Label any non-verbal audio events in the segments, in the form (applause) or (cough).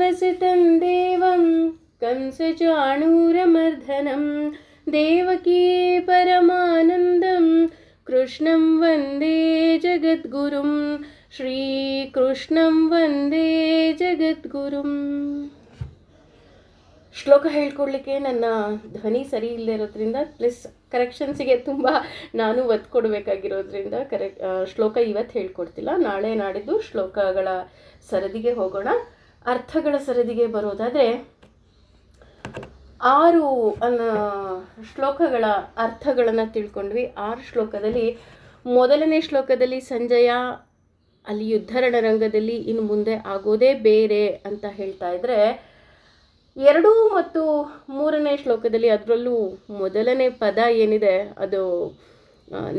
वसितं देवं कंसचाणूरमर्दनं देवकी परमानन्दं कृष्णं वन्दे जगद्गुरुं श्रीकृष्णं वन्दे जगद्गुरुम् ಶ್ಲೋಕ ಹೇಳ್ಕೊಡ್ಲಿಕ್ಕೆ ನನ್ನ ಧ್ವನಿ ಸರಿ ಇಲ್ಲದೆ ಇರೋದ್ರಿಂದ ಪ್ಲಸ್ ಕರೆಕ್ಷನ್ಸಿಗೆ ತುಂಬ ನಾನು ಒತ್ತು ಕೊಡಬೇಕಾಗಿರೋದ್ರಿಂದ ಕರೆಕ್ಟ್ ಶ್ಲೋಕ ಇವತ್ತು ಹೇಳ್ಕೊಡ್ತಿಲ್ಲ ನಾಳೆ ನಾಡಿದ್ದು ಶ್ಲೋಕಗಳ ಸರದಿಗೆ ಹೋಗೋಣ ಅರ್ಥಗಳ ಸರದಿಗೆ ಬರೋದಾದರೆ ಆರು ಅನ್ನ ಶ್ಲೋಕಗಳ ಅರ್ಥಗಳನ್ನು ತಿಳ್ಕೊಂಡ್ವಿ. ಆರು ಶ್ಲೋಕದಲ್ಲಿ ಮೊದಲನೇ ಶ್ಲೋಕದಲ್ಲಿ ಸಂಜಯ, ಅಲ್ಲಿ ಯುದ್ಧರಣ ರಂಗದಲ್ಲಿ ಇನ್ನು ಮುಂದೆ ಆಗೋದೇ ಬೇರೆ ಅಂತ ಹೇಳ್ತಾ ಇದ್ರೆ, ಎರಡು ಮತ್ತು ಮೂರನೇ ಶ್ಲೋಕದಲ್ಲಿ ಅದರಲ್ಲೂ ಮೊದಲನೇ ಪದ ಏನಿದೆ, ಅದು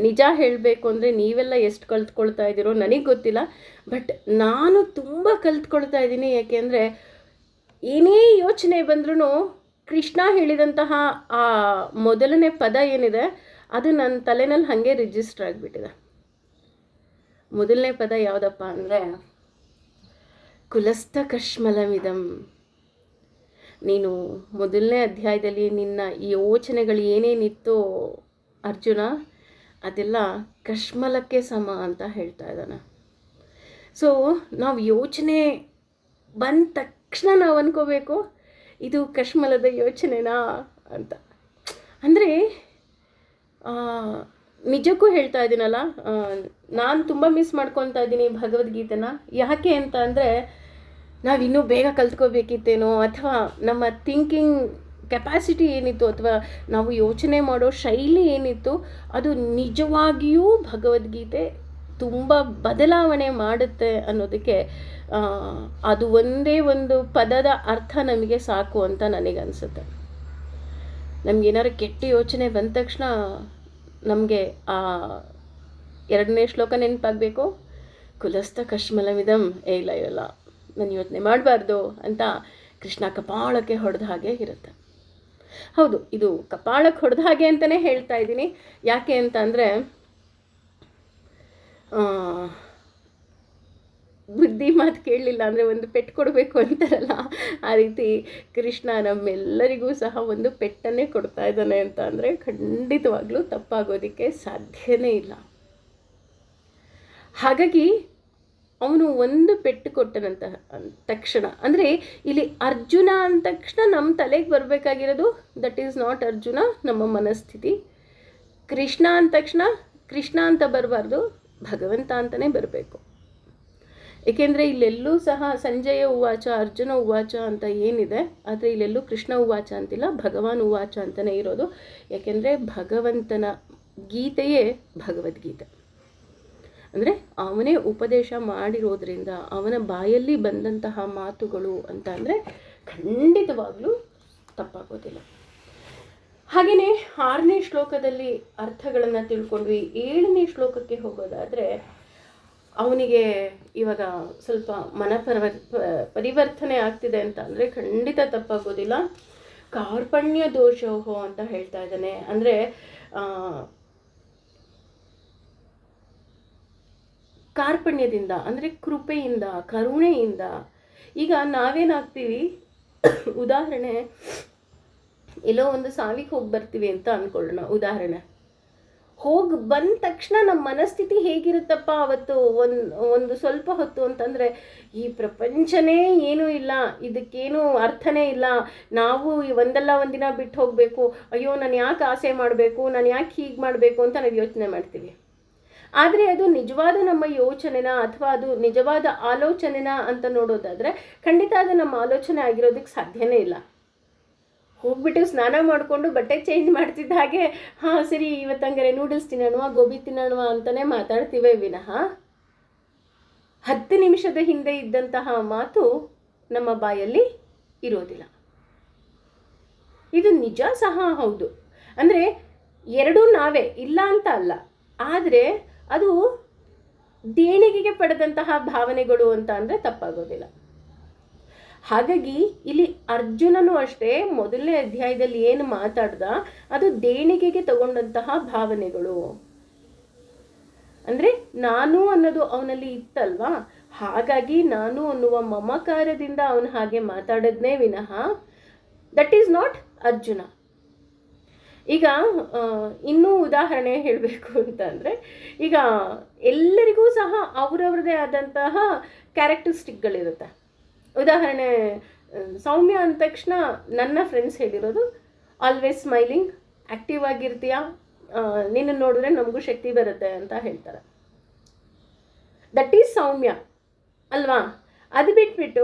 ನಿಜ ಹೇಳಬೇಕು ಅಂದರೆ ನೀವೆಲ್ಲ ಎಷ್ಟು ಕಲ್ತ್ಕೊಳ್ತಾ ಇದ್ದೀರೋ ನನಗೆ ಗೊತ್ತಿಲ್ಲ. ಬಟ್ ನಾನು ತುಂಬ ಕಲ್ತ್ಕೊಳ್ತಾ ಇದ್ದೀನಿ. ಯಾಕೆಂದರೆ ಏನೇ ಯೋಚನೆ ಬಂದ್ರೂ ಕೃಷ್ಣ ಹೇಳಿದಂತಹ ಆ ಮೊದಲನೇ ಪದ ಏನಿದೆ, ಅದು ನನ್ನ ತಲೆನಲ್ಲಿ ಹಾಗೆ ರಿಜಿಸ್ಟರ್ ಆಗಿಬಿಟ್ಟಿದೆ. ಮೊದಲನೇ ಪದ ಯಾವುದಪ್ಪ ಅಂದರೆ, ಕುಲಸ್ಥ ಕಶ್ಮಲಮಿದಂ. ನೀನು ಮೊದಲನೇ ಅಧ್ಯಾಯದಲ್ಲಿ ನಿನ್ನ ಈ ಯೋಚನೆಗಳು ಏನೇನಿತ್ತೋ ಅರ್ಜುನ ಅದೆಲ್ಲ ಕಶ್ಮಲಕ್ಕೆ ಸಮ ಅಂತ ಹೇಳ್ತಾ ಇದ್ದಾನೆ. ಸೊ ನಾವು ಯೋಚನೆ ಬಂದ ತಕ್ಷಣ ನಾವು ಅನ್ಕೋಬೇಕು, ಇದು ಕಶ್ಮಲದ ಯೋಚನೆನಾ ಅಂತ. ಅಂದರೆ ನಿಜಕ್ಕೂ ಹೇಳ್ತಾ ಇದ್ದೀನಲ್ಲ ನಾನು ತುಂಬ ಮಿಸ್ ಮಾಡ್ಕೊತಾ ಇದ್ದೀನಿ ಭಗವದ್ಗೀತೆನ. ಯಾಕೆ ಅಂತ ಅಂದರೆ, ನಾವು ಇನ್ನೂ ಬೇಗ ಕಲ್ತ್ಕೋಬೇಕಿತ್ತೇನೋ ಅಥವಾ ನಮ್ಮ ಥಿಂಕಿಂಗ್ ಕೆಪಾಸಿಟಿ ಏನಿತ್ತು ಅಥವಾ ನಾವು ಯೋಚನೆ ಮಾಡೋ ಶೈಲಿ ಏನಿತ್ತು, ಅದು ನಿಜವಾಗಿಯೂ ಭಗವದ್ಗೀತೆ ತುಂಬ ಬದಲಾವಣೆ ಮಾಡುತ್ತೆ ಅನ್ನೋದಕ್ಕೆ ಅದು ಒಂದೇ ಒಂದು ಪದದ ಅರ್ಥ ನಮಗೆ ಸಾಕು ಅಂತ ನನಗನ್ಸುತ್ತೆ. ನಮಗೇನಾದ್ರು ಕೆಟ್ಟ ಯೋಚನೆ ಬಂದ ತಕ್ಷಣ ನಮಗೆ ಆ ಎರಡನೇ ಶ್ಲೋಕ ನೆನಪಾಗಬೇಕು? ಕುಲಸ್ಥ ಕಶ್ಮಲಮಿದಂ ಏ ಇಲ್ಲ ಇಲ್ಲ ನಾನು ಯೋಚನೆ ಮಾಡಬಾರ್ದು ಅಂತ ಕೃಷ್ಣ ಕಪಾಳಕ್ಕೆ ಹೊಡೆದ ಹಾಗೆ ಇರುತ್ತೆ. ಹೌದು, ಇದು ಕಪಾಳಕ್ಕೆ ಹೊಡೆದ ಹಾಗೆ ಅಂತಲೇ ಹೇಳ್ತಾ ಇದ್ದೀನಿ. ಯಾಕೆ ಅಂತ ಅಂದರೆ ಬುದ್ಧಿ ಮಾತು ಕೇಳಲಿಲ್ಲ ಅಂದರೆ ಒಂದು ಪೆಟ್ಟು ಕೊಡಬೇಕು ಅಂತಾರಲ್ಲ, ಆ ರೀತಿ ಕೃಷ್ಣ ನಮ್ಮೆಲ್ಲರಿಗೂ ಸಹ ಒಂದು ಪೆಟ್ಟನ್ನೇ ಕೊಡ್ತಾ ಇದ್ದಾನೆ ಅಂತ ಅಂದರೆ ಖಂಡಿತವಾಗ್ಲೂ ತಪ್ಪಾಗೋದಕ್ಕೆ ಸಾಧ್ಯನೇ ಇಲ್ಲ. ಹಾಗಾಗಿ ಅವನು ಒಂದು ಪೆಟ್ಟು ಕೊಟ್ಟನಂತ ಅಂದ ತಕ್ಷಣ. ಅಂದರೆ ಇಲ್ಲಿ ಅರ್ಜುನ ಅಂದ ತಕ್ಷಣ ನಮ್ಮ ತಲೆಗೆ ಬರಬೇಕಾಗಿರೋದು ದಟ್ ಈಸ್ ನಾಟ್ ಅರ್ಜುನ, ನಮ್ಮ ಮನಸ್ಥಿತಿ. ಕೃಷ್ಣ ಅಂದ ತಕ್ಷಣ, ಕೃಷ್ಣ ಅಂತ ಬರಬಾರ್ದು, ಭಗವಂತ ಅಂತಲೇ ಬರಬೇಕು. ಏಕೆಂದರೆ ಇಲ್ಲೆಲ್ಲೂ ಸಹ ಸಂಜಯ ಉವಾಚ, ಅರ್ಜುನ ಉವಾಚ ಅಂತ ಏನಿದೆ, ಆದರೆ ಇಲ್ಲೆಲ್ಲೂ ಕೃಷ್ಣ ಉವಾಚ ಅಂತಿಲ್ಲ, ಭಗವಾನ್ ಉವಾಚ ಅಂತಲೇ ಇರೋದು. ಯಾಕೆಂದರೆ ಭಗವಂತನ ಗೀತೆಯೇ ಭಗವದ್ಗೀತೆ. ಅಂದರೆ ಅವನೇ ಉಪದೇಶ ಮಾಡಿರೋದ್ರಿಂದ ಅವನ ಬಾಯಲ್ಲಿ ಬಂದಂತಹ ಮಾತುಗಳು ಅಂತ ಅಂದರೆ ಖಂಡಿತವಾಗಲೂ ತಪ್ಪಾಗೋದಿಲ್ಲ. ಹಾಗೆಯೇ ಆರನೇ ಶ್ಲೋಕದಲ್ಲಿ ಅರ್ಥಗಳನ್ನು ತಿಳ್ಕೊಂಡ್ವಿ. ಏಳನೇ ಶ್ಲೋಕಕ್ಕೆ ಹೋಗೋದಾದರೆ ಅವನಿಗೆ ಇವಾಗ ಸ್ವಲ್ಪ ಮನ ಪರವ ಪರಿವರ್ತನೆ ಆಗ್ತಿದೆ ಅಂತ ಅಂದರೆ ಖಂಡಿತ ತಪ್ಪಾಗೋದಿಲ್ಲ. ಕಾರ್ಪಣ್ಯ ದೋಷೋಹೋ ಅಂತ ಹೇಳ್ತಾ ಇದ್ದಾನೆ. ಅಂದರೆ ಕಾರ್ಪಣ್ಯದಿಂದ, ಅಂದರೆ ಕೃಪೆಯಿಂದ, ಕರುಣೆಯಿಂದ. ಈಗ ನಾವೇನಾಗ್ತೀವಿ? ಉದಾಹರಣೆ, ಎಲ್ಲೋ ಒಂದು ಸಾವಿಗೆ ಹೋಗಿ ಬರ್ತೀವಿ ಅಂತ ಅಂದ್ಕೊಳ್ಳೋಣ ಉದಾಹರಣೆ, ಹೋಗಿ ಬಂದ ತಕ್ಷಣ ನಮ್ಮ ಮನಸ್ಥಿತಿ ಹೇಗಿರುತ್ತಪ್ಪ ಅವತ್ತು? ಒಂದು ಒಂದು ಸ್ವಲ್ಪ ಹೊತ್ತು ಅಂತಂದರೆ, ಈ ಪ್ರಪಂಚನೇ ಏನೂ ಇಲ್ಲ, ಇದಕ್ಕೇನು ಅರ್ಥನೇ ಇಲ್ಲ. ನಾವು ಈ ಒಂದಲ್ಲ ಒಂದಿನ ಬಿಟ್ಟು ಹೋಗಬೇಕು. ಅಯ್ಯೋ, ನಾನು ಯಾಕೆ ಆಸೆ ಮಾಡಬೇಕು? ನಾನು ಯಾಕೆ ಹೀಗೆ ಮಾಡಬೇಕು ಅಂತ ನಾವು ಯೋಚನೆ ಮಾಡ್ತೀವಿ. ಆದರೆ ಅದು ನಿಜವಾದ ನಮ್ಮ ಯೋಚನೆನ ಅಥವಾ ಅದು ನಿಜವಾದ ಆಲೋಚನೆನ ಅಂತ ನೋಡೋದಾದರೆ ಖಂಡಿತ ಅದು ನಮ್ಮ ಆಲೋಚನೆ ಆಗಿರೋದಕ್ಕೆ ಸಾಧ್ಯನೇ ಇಲ್ಲ. ಹೋಗ್ಬಿಟ್ಟು ಸ್ನಾನ ಮಾಡಿಕೊಂಡು ಬಟ್ಟೆ ಚೇಂಜ್ ಮಾಡ್ತಿದ್ದ ಹಾಗೆ, ಹಾಂ, ಸರಿ ಇವತ್ತಂಗಾರೆ ನೂಡಲ್ಸ್ ತಿನ್ನೋಣ ಗೋಬಿ ತಿನ್ನೋಣ ಅಂತಲೇ ಮಾತಾಡ್ತೀವೇ ವಿನಃ. ಹತ್ತು ನಿಮಿಷದ ಹಿಂದೆ ಇದ್ದಂತಹ ಮಾತು ನಮ್ಮ ಬಾಯಲ್ಲಿ ಇರೋದಿಲ್ಲ. ಇದು ನಿಜ ಸಹ ಹೌದು. ಅಂದರೆ ಎರಡೂ ನಾವೇ ಇಲ್ಲ ಅಂತ ಅಲ್ಲ. ಆದರೆ ಅದು ದೇಣಿಗೆಗೆ ಪಡೆದಂತಹ ಭಾವನೆಗಳು ಅಂತ ಅಂದರೆ ತಪ್ಪಾಗೋದಿಲ್ಲ. ಹಾಗಾಗಿ ಇಲ್ಲಿ ಅರ್ಜುನನು ಅಷ್ಟೇ ಮೊದಲನೇ ಅಧ್ಯಾಯದಲ್ಲಿ ಏನು ಮಾತಾಡ್ದ? ಅದು ದೇಣಿಗೆಗೆ ತಗೊಂಡಂತಹ ಭಾವನೆಗಳು. ಅಂದರೆ ನಾನು ಅನ್ನೋದು ಅವನಲ್ಲಿ ಇತ್ತಲ್ವಾ? ಹಾಗಾಗಿ ನಾನು ಅನ್ನುವ ಮಮಕಾರದಿಂದ ಅವನು ಹಾಗೆ ಮಾತಾಡದ್ನೇ ವಿನಃ ದಟ್ ಈಸ್ ನಾಟ್ ಅರ್ಜುನ. ಈಗ ಇನ್ನೂ ಉದಾಹರಣೆ ಹೇಳಬೇಕು ಅಂತಂದರೆ ಈಗ ಎಲ್ಲರಿಗೂ ಸಹ ಅವರವ್ರದೇ ಆದಂತಹ ಕ್ಯಾರೆಕ್ಟರಿಸ್ಟಿಕ್ಗಳಿರುತ್ತೆ ಉದಾಹರಣೆ ಸೌಮ್ಯ ಅಂದ ತಕ್ಷಣ ನನ್ನ ಫ್ರೆಂಡ್ಸ್ ಹೇಳಿರೋದು ಆಲ್ವೇಸ್ ಸ್ಮೈಲಿಂಗ್ ಆ್ಯಕ್ಟಿವ್ ಆಗಿರ್ತೀಯ? ನಿನ್ನ ನೋಡಿದ್ರೆ ನಮಗೂ ಶಕ್ತಿ ಬರುತ್ತೆ ಅಂತ ಹೇಳ್ತಾರೆ. ದಟ್ ಈಸ್ ಸೌಮ್ಯ, ಅಲ್ವಾ? ಅದು ಬಿಟ್ಬಿಟ್ಟು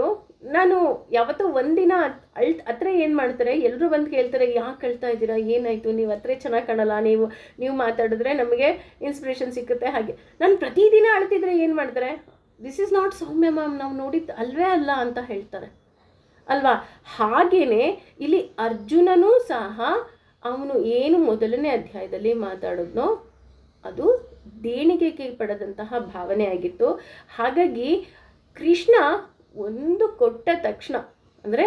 ನಾನು ಯಾವತ್ತೋ ಒಂದಿನ ಅಳ್ತ್ ಹತ್ರ ಏನು ಮಾಡ್ತಾರೆ? ಎಲ್ಲರೂ ಬಂದು ಕೇಳ್ತಾರೆ, ಯಾಕೆ ಅಳ್ತಾ ಇದ್ದೀರಾ? ಏನಾಯಿತು? ನೀವು ಹತ್ರ ಚೆನ್ನಾಗಿ ಕಾಣಲ್ಲ. ನೀವು ನೀವು ಮಾತಾಡಿದ್ರೆ ನಮಗೆ ಇನ್ಸ್ಪಿರೇಷನ್ ಸಿಕ್ಕುತ್ತೆ ಹಾಗೆ. ನಾನು ಪ್ರತಿದಿನ ಅಳ್ತಿದ್ರೆ ಏನು ಮಾಡ್ತಾರೆ? This is not Soumya ma'am ನಾವು ನೋಡಿದ್ದು ಅಲ್ವೇ ಅಲ್ಲ ಅಂತ ಹೇಳ್ತಾರೆ. ಅಲ್ವಾ? ಹಾಗೇನೆ ಇಲ್ಲಿ ಅರ್ಜುನನೂ ಸಹ ಅವನು ಏನು ಮೊದಲನೇ ಅಧ್ಯಾಯದಲ್ಲಿ ಮಾತಾಡೋದ್ನೋ, ಅದು ದೇಣಿಗೆಗೆ ಪಡೆದಂತಹ ಭಾವನೆ ಆಗಿತ್ತು. ಹಾಗಾಗಿ ಕೃಷ್ಣ ಒಂದು ಕೊಟ್ಟ ತಕ್ಷಣ, ಅಂದರೆ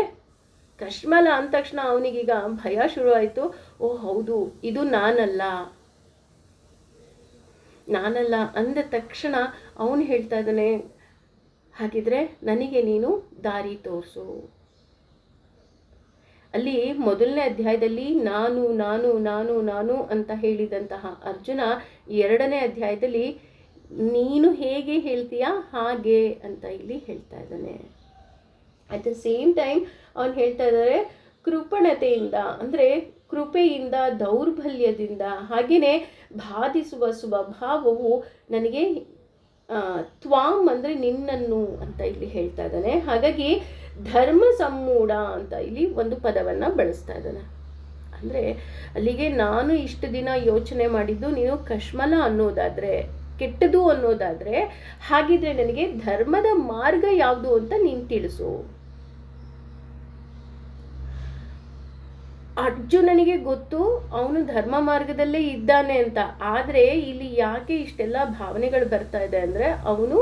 ಕಶ್ಮಲ ಅಂದ ತಕ್ಷಣ ಅವನಿಗೀಗ ಭಯ ಶುರುವಾಯಿತು, ಓ ಹೌದು, ಇದು ನಾನಲ್ಲ. ನಾನಲ್ಲ ಅಂದ ತಕ್ಷಣ ಅವನು ಹೇಳ್ತಾ ಇದ್ದಾನೆ, ಹಾಗಿದ್ರೆ ನನಗೆ ನೀನು ದಾರಿ ತೋರಿಸು. ಅಲ್ಲಿ ಮೊದಲನೇ ಅಧ್ಯಾಯದಲ್ಲಿ ನಾನು ನಾನು ನಾನು ನಾನು ಅಂತ ಹೇಳಿದಂತಹ ಅರ್ಜುನ ಎರಡನೇ ಅಧ್ಯಾಯದಲ್ಲಿ ನೀನು ಹೇಗೆ ಹೇಳ್ತೀಯ ಹಾಗೆ ಅಂತ ಇಲ್ಲಿ ಹೇಳ್ತಾ ಇದ್ದಾನೆ. ಅಟ್ ದ ಸೇಮ್ ಟೈಮ್ ಅವನು ಹೇಳ್ತಾ ಇದ್ದಾರೆ, ಕೃಪಣತೆಯಿಂದ, ಅಂದರೆ ಕೃಪೆಯಿಂದ, ದೌರ್ಬಲ್ಯದಿಂದ ಹಾಗೆಯೇ ಬಾಧಿಸುವ ಸ್ವಭಾವವು ನನಗೆ ತ್ವಾಮ್ ಅಂದರೆ ನಿನ್ನನ್ನು ಅಂತ ಇಲ್ಲಿ ಹೇಳ್ತಾ ಇದ್ದಾನೆ. ಹಾಗಾಗಿ ಧರ್ಮ ಸಮ್ಮೂಢ ಅಂತ ಇಲ್ಲಿ ಒಂದು ಪದವನ್ನು ಬಳಸ್ತಾ ಇದ್ದಾನೆ. ಅಂದರೆ ಅಲ್ಲಿಗೆ ನಾನು ಇಷ್ಟು ದಿನ ಯೋಚನೆ ಮಾಡಿದ್ದು, ನೀನು ಕಶ್ಮಲ ಅನ್ನೋದಾದರೆ ಕೆಟ್ಟದು ಅನ್ನೋದಾದರೆ ಹಾಗಿದ್ರೆ ನನಗೆ ಧರ್ಮದ ಮಾರ್ಗ ಯಾವುದು ಅಂತ ನೀನು ತಿಳಿಸು. ಅರ್ಜುನನಿಗೆ ಗೊತ್ತು, ಅವನು ಧರ್ಮ ಮಾರ್ಗದಲ್ಲೇ ಇದ್ದಾನೆ ಅಂತ. ಆದರೆ ಇಲ್ಲಿ ಯಾಕೆ ಇಷ್ಟೆಲ್ಲ ಭಾವನೆಗಳು ಬರ್ತಾ ಇದೆ ಅಂದರೆ ಅವನು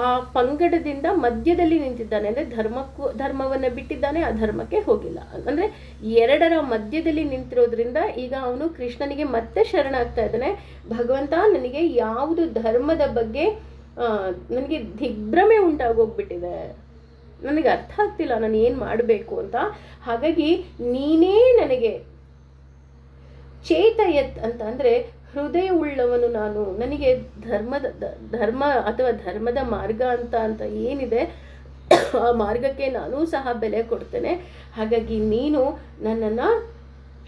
ಆ ಪಂಗಡದಿಂದ ಮಧ್ಯದಲ್ಲಿ ನಿಂತಿದ್ದಾನೆ, ಅಂದರೆ ಧರ್ಮಕ್ಕೂ, ಧರ್ಮವನ್ನು ಬಿಟ್ಟಿದ್ದಾನೆ, ಆ ಧರ್ಮಕ್ಕೆ ಹೋಗಿಲ್ಲ. ಅಂದರೆ ಎರಡರ ಮಧ್ಯದಲ್ಲಿ ನಿಂತಿರೋದ್ರಿಂದ ಈಗ ಅವನು ಕೃಷ್ಣನಿಗೆ ಮತ್ತೆ ಶರಣಾಗ್ತಾ ಇದ್ದಾನೆ. ಭಗವಂತ ನನಗೆ ಯಾವುದು ಧರ್ಮದ ಬಗ್ಗೆ ನನಗೆ ದಿಗ್ಭ್ರಮೆ ಉಂಟಾಗೋಗ್ಬಿಟ್ಟಿದೆ. ನನಗೆ ಅರ್ಥ ಆಗ್ತಿಲ್ಲ ನಾನು ಏನು ಮಾಡಬೇಕು ಅಂತ. ಹಾಗಾಗಿ ನೀನೇ ನನಗೆ ಚೇತಯತ್ ಅಂತ ಅಂದರೆ ಹೃದಯ ಉಳ್ಳವನು ನಾನು. ನನಗೆ ಧರ್ಮದ ಧರ್ಮ ಅಥವಾ ಧರ್ಮದ ಮಾರ್ಗ ಅಂತ ಅಂತ ಏನಿದೆ, ಆ ಮಾರ್ಗಕ್ಕೆ ನಾನೂ ಸಹ ಬೆಲೆ ಕೊಡ್ತೇನೆ. ಹಾಗಾಗಿ ನೀನು ನನ್ನನ್ನು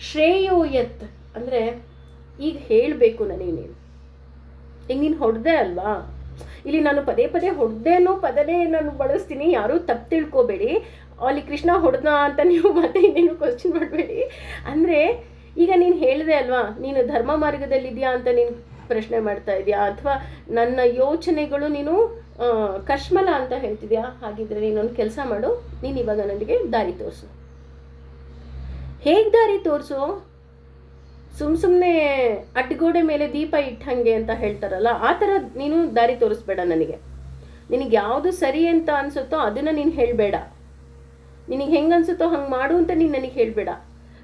ಶ್ರೇಯೋಯತ್ ಅಂದರೆ ಈಗ ಹೇಳಬೇಕು ನನಗೆ ನೀನು. ಈಗ ನೀನು ಹೊಡೆದೆ ಅಲ್ವಾ? ಇಲ್ಲಿ ನಾನು ಪದೇ ಪದೇ ಹೊಡೆದೆ ಅನ್ನೋ ಪದನೇ ನಾನು ಬಳಸ್ತೀನಿ. ಯಾರೂ ತಪ್ಪು ತಿಳ್ಕೊಬೇಡಿ. ಅಲ್ಲಿ ಕೃಷ್ಣ ಹೊಡೆದ ಅಂತ ನೀವು ಮತ್ತೆ ಇನ್ನೇನು ಕ್ವಶನ್ ಮಾಡಬೇಡಿ. ಅಂದರೆ ಈಗ ನೀನು ಹೇಳಿದೆ ಅಲ್ವಾ, ನೀನು ಧರ್ಮ ಮಾರ್ಗದಲ್ಲಿದೆಯಾ ಅಂತ ನೀನು ಪ್ರಶ್ನೆ ಮಾಡ್ತಾ ಇದೆಯಾ? ಅಥವಾ ನನ್ನ ಯೋಚನೆಗಳು ನೀನು ಕಶ್ಮಲ ಅಂತ ಹೇಳ್ತಿದ್ಯಾ? ಹಾಗಿದ್ರೆ ನೀನೊಂದು ಕೆಲಸ ಮಾಡು, ನೀನು ಇವಾಗ ನನಗೆ ದಾರಿ ತೋರಿಸು. ಹೇಗೆ ದಾರಿ ತೋರಿಸು? ಸುಮ್ ಸುಮ್ಮನೆ ಅಡ್ಗೋಡೆ ಮೇಲೆ ದೀಪ ಇಟ್ಟಂಗೆ ಅಂತ ಹೇಳ್ತಾರಲ್ಲ, ಆ ಥರ ನೀನು ದಾರಿ ತೋರಿಸ್ಬೇಡ ನನಗೆ. ನಿನಗೆ ಯಾವುದು ಸರಿ ಅಂತ ಅನ್ಸುತ್ತೋ ಅದನ್ನು ನೀನು ಹೇಳಬೇಡ. ನಿನಗೆ ಹೆಂಗೆ ಅನ್ಸುತ್ತೋ ಹಂಗೆ ಮಾಡು ಅಂತ ನೀನು ನನಗೆ ಹೇಳಬೇಡ.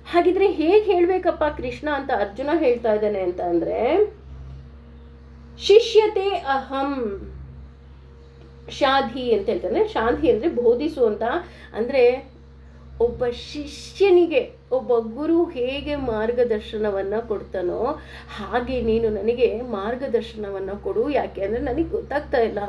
ಹಾಗಿದ್ರೆ ಹೇಗೆ ಹೇಳಬೇಕಪ್ಪ ಕೃಷ್ಣ ಅಂತ ಅರ್ಜುನ ಹೇಳ್ತಾ ಇದ್ದಾನೆ ಅಂತ ಅಂದರೆ, ಶಿಷ್ಯತೆ ಅಹಂ ಶಾಧಿ ಅಂತ ಹೇಳ್ತಾರೆ. ಶಾಂತಿ ಅಂದರೆ ಬೋಧಿಸುವಂತ ಅಂದರೆ ಒಬ್ಬ ಶಿಷ್ಯನಿಗೆ, ಒಬ್ಬ ಗುರು ಹೇಗೆ ಮಾರ್ಗದರ್ಶನವನ್ನು ಕೊಡ್ತಾನೋ ಹಾಗೆ ನೀನು ನನಗೆ ಮಾರ್ಗದರ್ಶನವನ್ನು ಕೊಡು. ಯಾಕೆ ಅಂದರೆ ನನಗೆ ಗೊತ್ತಾಗ್ತಾ ಇಲ್ಲ.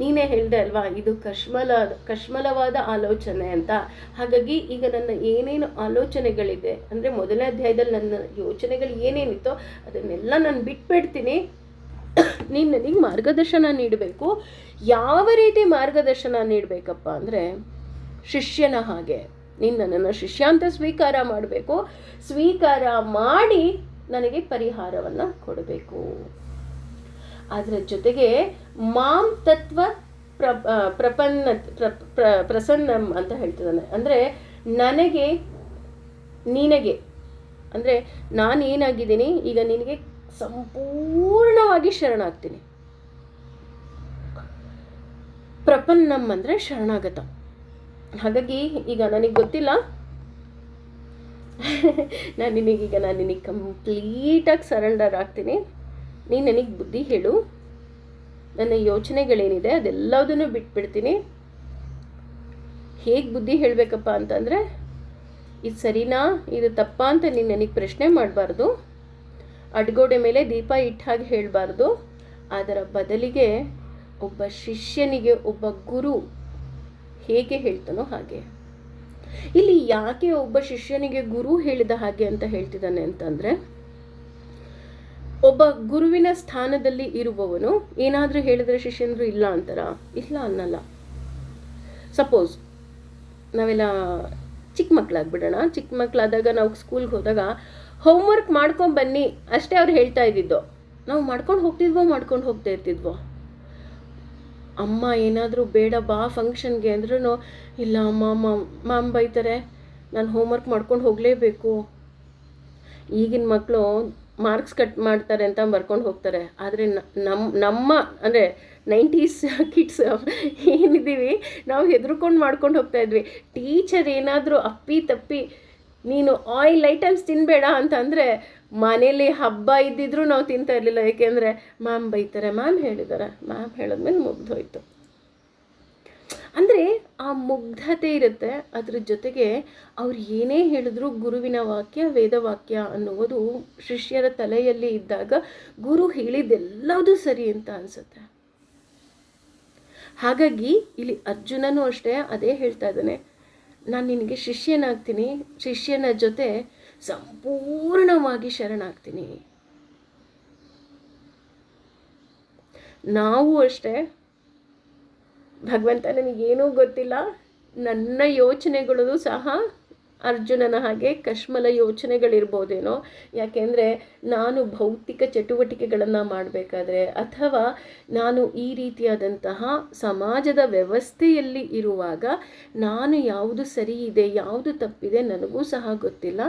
ನೀನೇ ಹೇಳ್ದೆ ಅಲ್ವಾ, ಇದು ಕಶ್ಮಲ, ಕಶ್ಮಲವಾದ ಆಲೋಚನೆ ಅಂತ. ಹಾಗಾಗಿ ಈಗ ನನ್ನ ಏನೇನು ಆಲೋಚನೆಗಳಿದೆ, ಅಂದರೆ ಮೊದಲನೇ ಅಧ್ಯಾಯದಲ್ಲಿ ನನ್ನ ಯೋಚನೆಗಳು ಏನೇನಿತ್ತೋ ಅದನ್ನೆಲ್ಲ ನಾನು ಬಿಟ್ಬಿಡ್ತೀನಿ. ನೀನು ನನಗೆ ಮಾರ್ಗದರ್ಶನ ನೀಡಬೇಕು. ಯಾವ ರೀತಿ ಮಾರ್ಗದರ್ಶನ ನೀಡಬೇಕಪ್ಪ ಅಂದರೆ, ಶಿಷ್ಯನ ಹಾಗೆ. ನೀನು ನನ್ನನ್ನು ಶಿಷ್ಯ ಅಂತ ಸ್ವೀಕಾರ ಮಾಡಬೇಕು. ಸ್ವೀಕಾರ ಮಾಡಿ ನನಗೆ ಪರಿಹಾರವನ್ನು ಕೊಡಬೇಕು. ಅದರ ಜೊತೆಗೆ ಮಾಂ ತತ್ವ ಪ್ರ ಪ್ರಪನ್ನ, ಪ್ರ ಪ್ರ ಪ್ರಸನ್ನಂ ಅಂತ ಹೇಳ್ತಿದ್ದಾನೆ. ಅಂದರೆ ನನಗೆ, ನಿನಗೆ. ಅಂದರೆ ನಾನು ಏನಾಗಿದ್ದೀನಿ ಈಗ ನಿನಗೆ ಸಂಪೂರ್ಣವಾಗಿ ಶರಣಾಗ್ತೀನಿ. ಪ್ರಪನ್ನಂ ಅಂದರೆ ಶರಣಾಗತ. ಹಾಗಾಗಿ ಈಗ ನನಗೆ ಗೊತ್ತಿಲ್ಲ. (laughs) ನಾನು ನಿನಗೀಗ, ನಾನು ನಿನಗೆ ಕಂಪ್ಲೀಟಾಗಿ ಸರೆಂಡರ್ ಆಗ್ತೀನಿ. ನೀನು ನನಗೆ ಬುದ್ಧಿ ಹೇಳು. ನನ್ನ ಯೋಚನೆಗಳೇನಿದೆ ಅದೆಲ್ಲದನ್ನು ಬಿಟ್ಬಿಡ್ತೀನಿ. ಹೇಗೆ ಬುದ್ಧಿ ಹೇಳಬೇಕಪ್ಪ ಅಂತಂದರೆ, ಇದು ಸರಿನಾ, ಇದು ತಪ್ಪಾ ಅಂತ ನೀನು ನನಗೆ ಪ್ರಶ್ನೆ ಮಾಡಬಾರ್ದು. ಅಡ್ಗೋಡೆ ಮೇಲೆ ದೀಪ ಇಟ್ಟ ಹಾಗೆ ಹೇಳಬಾರ್ದು. ಅದರ ಬದಲಿಗೆ ಒಬ್ಬ ಶಿಷ್ಯನಿಗೆ ಒಬ್ಬ ಗುರು ಹೇಗೆ ಹೇಳ್ತಾನೋ ಹಾಗೆ. ಇಲ್ಲಿ ಯಾಕೆ ಒಬ್ಬ ಶಿಷ್ಯನಿಗೆ ಗುರು ಹೇಳಿದ ಹಾಗೆ ಅಂತ ಹೇಳ್ತಿದ್ದಾನೆ ಅಂತಂದರೆ ಒಬ್ಬ ಗುರುವಿನ ಸ್ಥಾನದಲ್ಲಿ ಇರುವವನು ಏನಾದರೂ ಹೇಳಿದ್ರೆ ಶಿಷ್ಯನರು ಇಲ್ಲ ಅಂತಾರ? ಇಲ್ಲ ಅನ್ನಲ್ಲ. ಸಪೋಸ್ ನಾವೆಲ್ಲ ಚಿಕ್ಕ ಮಕ್ಕಳಾಗ್ಬಿಡೋಣ ಚಿಕ್ಕ ಮಕ್ಕಳಾದಾಗ ನಾವು ಸ್ಕೂಲ್ಗೆ ಹೋದಾಗ ಹೋಮ್ವರ್ಕ್ ಮಾಡ್ಕೊಂಡು ಬನ್ನಿ ಅಷ್ಟೇ ಅವ್ರು ಹೇಳ್ತಾ ಇದ್ದಿದ್ದು. ನಾವು ಮಾಡ್ಕೊಂಡು ಹೋಗ್ತಿದ್ವೋ ಮಾಡ್ಕೊಂಡು ಹೋಗ್ತಾ ಇರ್ತಿದ್ವೋ? ಅಮ್ಮ ಏನಾದರೂ ಬೇಡ ಬಾ ಫಂಕ್ಷನ್ಗೆ ಅಂದ್ರೂ ಇಲ್ಲ ಅಮ್ಮ ಮಾಮ್ ಬೈತಾರೆ. ನಾನು ಹೋಮ್ವರ್ಕ್ ಮಾಡ್ಕೊಂಡು ಹೋಗಲೇಬೇಕು. ಈಗಿನ ಮಕ್ಕಳು ಮಾರ್ಕ್ಸ್ ಕಟ್ ಮಾಡ್ತಾರೆ ಅಂತ ಬರ್ಕೊಂಡು ಹೋಗ್ತಾರೆ. ಆದರೆ ನಮ್ಮ ನಮ್ಮ, ಅಂದರೆ ನೈಂಟೀಸ್ ಕಿಡ್ಸ್ ಏನಿದ್ದೀವಿ, ನಾವು ಹೆದರ್ಕೊಂಡು ಮಾಡ್ಕೊಂಡು ಹೋಗ್ತಾ ಇದ್ವಿ. ಟೀಚರ್ ಏನಾದರೂ ಅಪ್ಪಿ ತಪ್ಪಿ, ನೀನು ಆಯಿಲ್ ಐಟಮ್ಸ್ ತಿನ್ನಬೇಡ ಅಂತ ಅಂದರೆ ಮನೇಲಿ ಹಬ್ಬ ಇದ್ದಿದ್ರೂ ನಾವು ತಿಂತಾ ಇರಲಿಲ್ಲ. ಏಕೆಂದರೆ, ಮ್ಯಾಮ್ ಬೈತಾರೆ, ಮ್ಯಾಮ್ ಹೇಳಿದ್ದಾರೆ ಮ್ಯಾಮ್ ಹೇಳಿದ್ಮೇಲೆ ಮುಗ್ದೋಯ್ತು ಅಂದರೆ ಆ ಮುಗ್ಧತೆ ಇರುತ್ತೆ. ಅದ್ರ ಜೊತೆಗೆ ಅವ್ರು ಏನೇ ಹೇಳಿದ್ರು ಗುರುವಿನ ವಾಕ್ಯ ವೇದವಾಕ್ಯ ಅನ್ನುವುದು ಶಿಷ್ಯರ ತಲೆಯಲ್ಲಿ ಇದ್ದಾಗ ಗುರು ಹೇಳಿದ್ದೆಲ್ಲದೂ ಸರಿ ಅಂತ ಅನಿಸುತ್ತೆ. ಹಾಗಾಗಿ ಇಲ್ಲಿ ಅರ್ಜುನನೂ ಅಷ್ಟೇ ಅದೇ ಹೇಳ್ತಾ ಇದ್ದಾನೆ. ನಾನು ನಿನಗೆ ಶಿಷ್ಯನಾಗ್ತೀನಿ. ಶಿಷ್ಯನ ಜೊತೆ ಸಂಪೂರ್ಣವಾಗಿ ಶರಣಾಗ್ತೀನಿ. ನಾವು ಅಷ್ಟೇ ಭಗವಂತ ನನಗೇನೂ ಗೊತ್ತಿಲ್ಲ. ನನ್ನ ಯೋಚನೆಗಳು ಸಹ ಅರ್ಜುನನ ಹಾಗೆ ಕಶ್ಮಲ ಯೋಚನೆಗಳಿರ್ಬೋದೇನೋ. ಯಾಕೆಂದರೆ ನಾನು ಭೌತಿಕ ಚಟುವಟಿಕೆಗಳನ್ನು ಮಾಡಬೇಕಾದ್ರೆ ಅಥವಾ ನಾನು ಈ ರೀತಿಯಾದಂತಹ ಸಮಾಜದ ವ್ಯವಸ್ಥೆಯಲ್ಲಿ ಇರುವಾಗ ನಾನು ಯಾವುದು ಸರಿ ಇದೆ, ಯಾವುದು ತಪ್ಪಿದೆ ನನಗೂ ಸಹ ಗೊತ್ತಿಲ್ಲ.